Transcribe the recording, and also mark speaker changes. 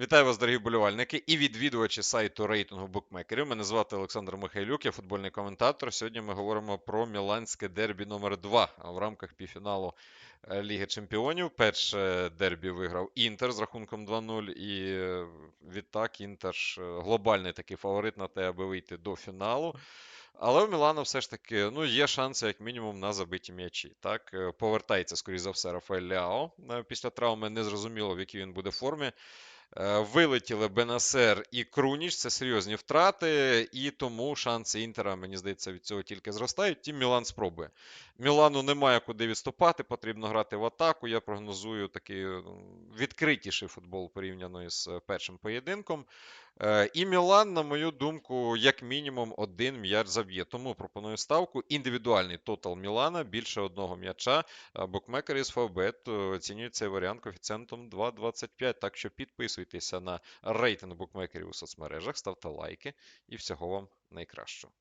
Speaker 1: Вітаю вас, дорогі вболівальники і відвідувачі сайту рейтингу букмекерів. Мене звати Олександр Михайлюк, я футбольний коментатор. Сьогодні ми говоримо про міланське дербі номер 2 в рамках півфіналу е, Ліги Чемпіонів. Перше дербі виграв Інтер з рахунком 2-0. І е, відтак Інтер ж е, глобальний такий фаворит на те, аби вийти до фіналу. Але у Мілану все ж таки ну, є шанси, як мінімум, на забиті м'ячі. Так, повертається, скоріш за все, Рафаель Ляо після травми. Незрозуміло, в якій він буде формі. Е, Вилетіли Бенасер і Круніч, це серйозні втрати, і тому шанси Інтера, мені здається, від цього тільки зростають. Тім Мілан спробує. Мілану немає куди відступати, потрібно грати в атаку. Я прогнозую такий відкритіший футбол порівняно із е, першим поєдинком. Е, І Мілан, на мою думку, як мінімум один м'яч заб'є. Тому пропоную ставку. Індивідуальний тотал Мілана більше одного м'яча. Е, Букмекери з Фавбет оцінюють цей варіант коефіцієнтом 2,25. Так що підписуйтеся на рейтинг букмекерів у соцмережах, ставте лайки і всього вам найкращого.